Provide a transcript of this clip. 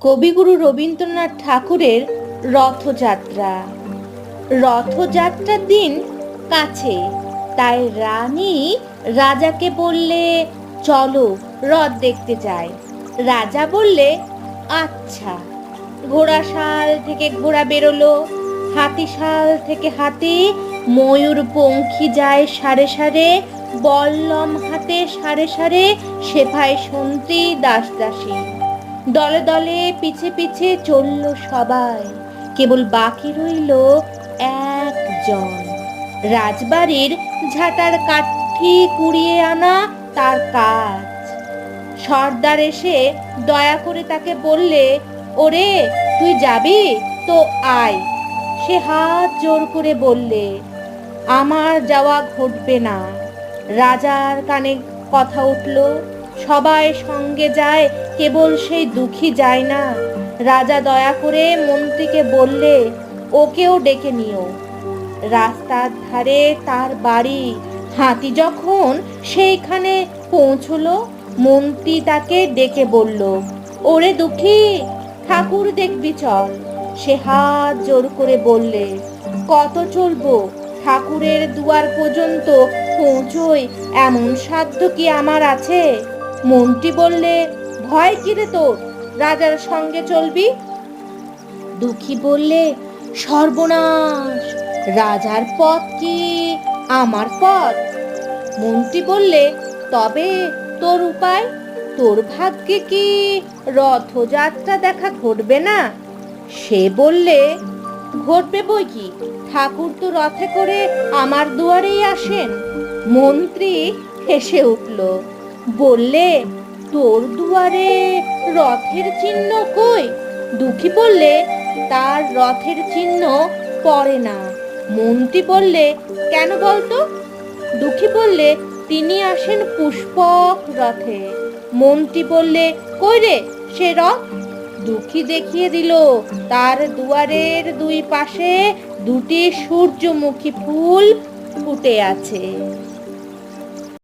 কবিগুরু রবীন্দ্রনাথ ঠাকুরের রথযাত্রা। রথযাত্রার দিন কাছে, তাই রানী রাজাকে বললে, চলো রথ দেখতে যাই। রাজা বললে আচ্ছা। ঘোড়া শাল থেকে ঘোড়া বেরোলো, হাতি শাল থেকে হাতি, ময়ূর পঙ্খী যায় সারে সারে, বল্লম হাতে সারে সারে সেফাই সন্ত্রী দাস দাসী। দলে দলে পিছে পিছে চলল সবাই। কেবল বাকি রইল একজন। রাজবাড়ির ঝাঁটার কাঠি কুড়িয়ে আনা তার কাজ। সর্দার এসে দয়া করে তাকে বললে, ওরে, তুই যাবি? তো আয়। সে হাত জোর করে বললে, আমার যাওয়া ঘটবে না। রাজার কানে কথা উঠল সবাই সঙ্গে যায়, কেবল সেই দুঃখী যায় না। রাজা দয়া করে মন্ত্রীকে বললে, ওকেও ডেকে নিও। রাস্তার ধারে তার বাড়ি। হাতি যখন সেইখানে পৌঁছলো, মন্ত্রী তাকে ডেকে বলল, ওরে দুঃখী, ঠাকুর দেখবি চল। সে হাত জোর করে বললে, কত চলবো? ঠাকুরের দুয়ার পর্যন্ত পৌঁছই, এমন সাধ্য কি আমার আছে? মন্ত্রী বললে, ভয় কি রে তোর? রাজার সঙ্গে চলবি? দুঃখী বললে, সর্বনাশ! রাজার পথ কি আমার পথ? মন্ত্রী বললে, তবে তোর উপায়? তোর ভাগ্যে কি রথযাত্রা দেখা ঘটবে না? সে বললে, ঘটবে বই কি? ঠাকুর তো রথে করে আমার দুয়ারেই আসেন। মন্ত্রী হেসে উঠল। বললে, তোর দুয়ারে রথের চিহ্ন কই? দুঃখী বললে, তার রথের চিহ্ন পড়ে না। মন্ত্রী বললে, কেন বলতো? দুঃখী বললে, তিনি আসেন পুষ্পক রথে। মন্ত্রী বললে, কই রে, সে রথ? দুঃখী দেখিয়ে দিল, তার দুয়ারের দুই পাশে দুটি সূর্যমুখী ফুল ফুটে আছে।